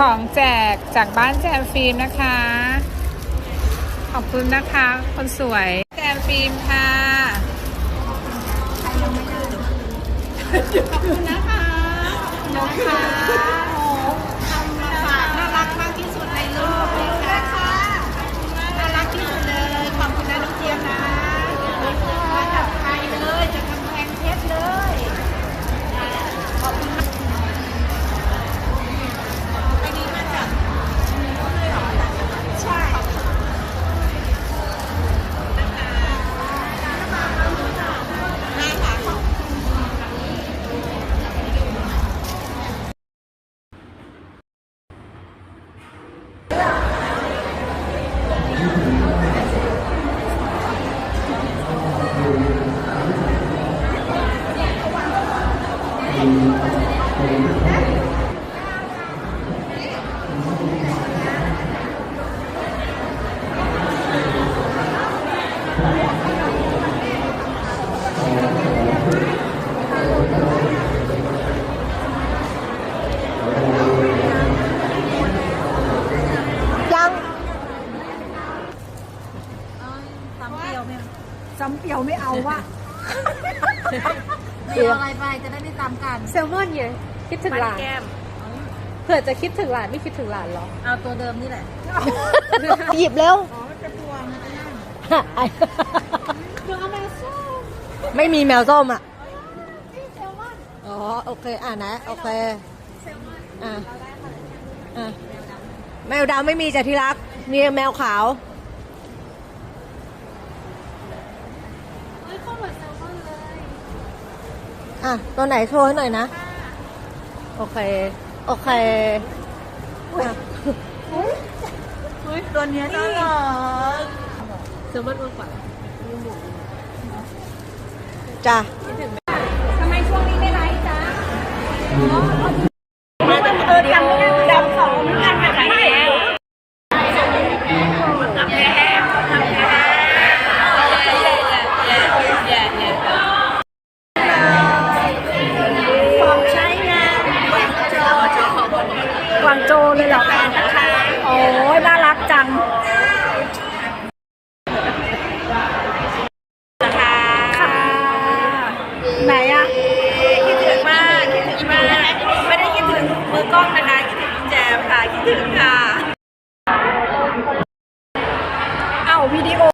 ของแจกจากบ้านแจมฟิล์มนะคะ ขอบคุณนะคะ คนสวยแจมฟิล์มค่ะขอบคุณนะคะนะคะ เดียวไม่ซ้ำเปียวไม่เอาว่ะ เดียวอะไรไปจะได้ไม่ซ้ำกันแซลมอนไงคิดถึงหลานเผื่อจะคิดถึงหลานไม่คิดถึงหลานหรอเอาตัวเดิมนี่แหละหยิบเร็วอ๋อจะบวมนะนั่นเดี๋ยวเอาแมวส้มไม่มีแมวส้มอะอ๋อโอเคอ่านะโอเคอ่าอ่าแมวดำไม่มีจ้ะที่รัก มีแมวขาว อะ ตัวไหนโชว์ให้หน่อยนะ โอเค โอเคอะตัวเนี้ยน่ารักเซลมอนอ้วนกว่าจ้ะทำไมช่วงนี้ไม่ไลฟ์จ้าเออจำไม่ได้ ไหนอะคิดถึงมากคิดถึงมากไม่ได้คิดถึงมือกล้องนะคะคิดถึงแจมค่ะคิดถึงค่ะ เอาวิดีโอ